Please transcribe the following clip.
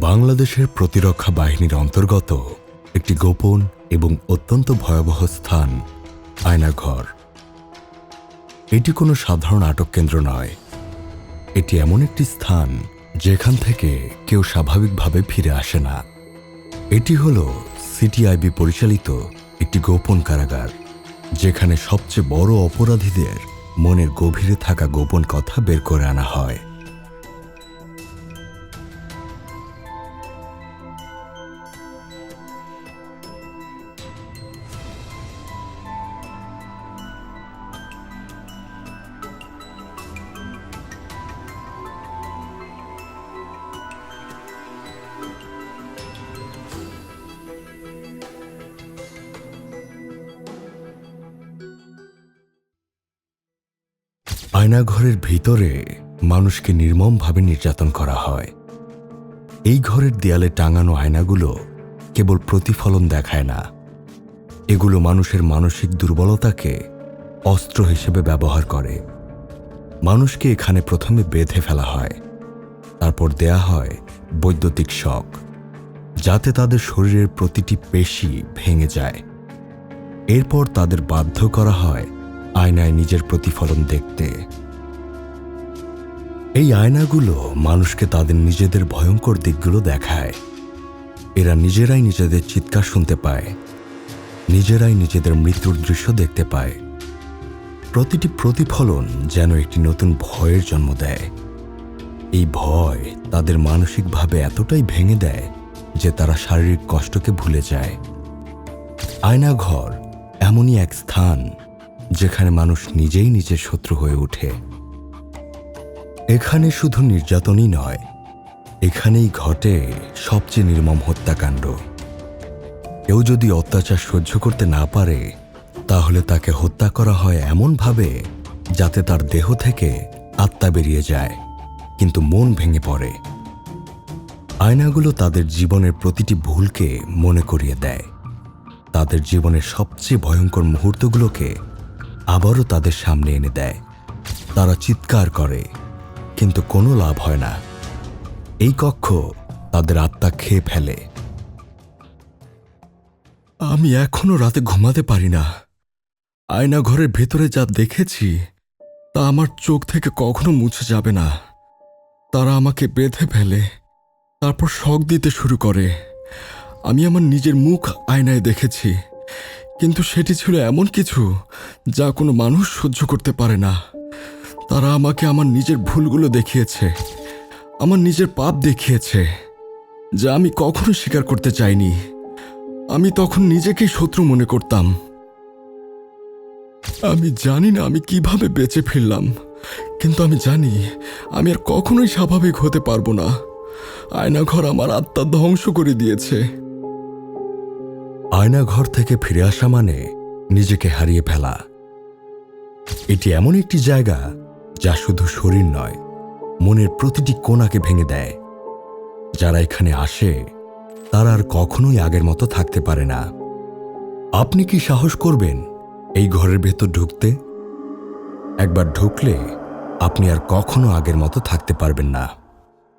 বাংলাদেশের প্রতিরক্ষা বাহিনীর অন্তর্গত একটি গোপন এবং অত্যন্ত ভয়াবহ স্থান, আয়নাঘর। এটি কোনো সাধারণ আটক কেন্দ্র নয়। এটি এমন একটি স্থান যেখান থেকে কেউ স্বাভাবিকভাবে ফিরে আসে না। এটি হল সিটিআইবি পরিচালিত একটি গোপন কারাগার, যেখানে সবচেয়ে বড় অপরাধীদের মনের গভীরে থাকা গোপন কথা বের করে আনা হয়। আয়নাঘরের ভিতরে মানুষকে নির্মমভাবে নির্যাতন করা হয়। এই ঘরের দেয়ালে টাঙানো আয়নাগুলো কেবল প্রতিফলন দেখায় না। এগুলো মানুষের মানসিক দুর্বলতাকে অস্ত্র হিসেবে ব্যবহার করে। মানুষকে এখানে প্রথমে বেঁধে ফেলা হয়, তারপর দেয়া হয় বৈদ্যুতিক শক, যাতে তাদের শরীরের প্রতিটি পেশি ভেঙে যায়। এরপর তাদের বাধ্য করা হয় আয়নায় নিজের প্রতিফলন দেখতে। এই আয়নাগুলো মানুষকে তাদের নিজেদের ভয়ঙ্কর দিকগুলো দেখায়। এরা নিজেরাই নিজেদের চিৎকার শুনতে পায়। নিজেরাই নিজেদের মৃত্যুর দৃশ্য দেখতে পায়। প্রতিটি প্রতিফলন যেন একটি নতুন ভয়ের জন্ম দেয়। এই ভয় তাদের মানসিকভাবে এতটাই ভেঙে দেয় যে তারা শারীরিক কষ্টকে ভুলে যায়। আয়নাঘর এমনই এক স্থান যেখানে মানুষ নিজেই নিজের শত্রু হয়ে ওঠে। এখানে শুধু নির্যাতনই নয়, এখানেই ঘটে সবচেয়ে নির্মম হত্যাকাণ্ড। কেউ যদি অত্যাচার সহ্য করতে না পারে, তাহলে তাকে হত্যা করা হয় এমনভাবে যাতে তার দেহ থেকে আত্মা বেরিয়ে যায়, কিন্তু মন ভেঙে পড়ে। আয়নাগুলো তাদের জীবনের প্রতিটি ভুলকে মনে করিয়ে দেয়। তাদের জীবনের সবচেয়ে ভয়ঙ্কর মুহূর্তগুলোকে আবারও তাদের সামনে এনে দেয়। তারা চিৎকার করে, কিন্তু কোনো লাভ হয় না। এই কক্ষ তাদের আত্মা খেয়ে ফেলে। আমি এখনও রাতে ঘুমাতে পারি না। আয়না ঘরের ভেতরে যা দেখেছি, তা আমার চোখ থেকে কখনো মুছে যাবে না। তারা আমাকে বেঁধে ফেলে, তারপর শখ দিতে শুরু করে। আমি আমার নিজের মুখ আয়নায় দেখেছি। কিন্তু সেটি ছিল এমন কিছু যা কোনো মানুষ সহ্য করতে পারে না। তারা আমাকে আমার নিজের ভুলগুলো দেখিয়েছে, আমার নিজের পাপ দেখিয়েছে, যা আমি কখনো স্বীকার করতে চাইনি। আমি তখন নিজেকেই শত্রু মনে করতাম। আমি জানি না আমি কীভাবে বেঁচে ফিরলাম, কিন্তু আমি জানি আমি আর কখনোই স্বাভাবিক হতে পারব না। আয়নাঘর আমার আত্মা ধ্বংস করে দিয়েছে। আয়নাঘর থেকে ফিরে আসা মানে নিজেকে হারিয়ে ফেলা। এটি এমন একটি জায়গা যা শুধু শরীর নয়, মনের প্রতিটি কোণাকে ভেঙে দেয়। যারা এখানে আসে, তারা আর কখনোই আগের মতো থাকতে পারে না। আপনি কি সাহস করবেন এই ঘরের ভেতর ঢুকতে? একবার ঢুকলে আপনি আর কখনো আগের মতো থাকতে পারবেন না।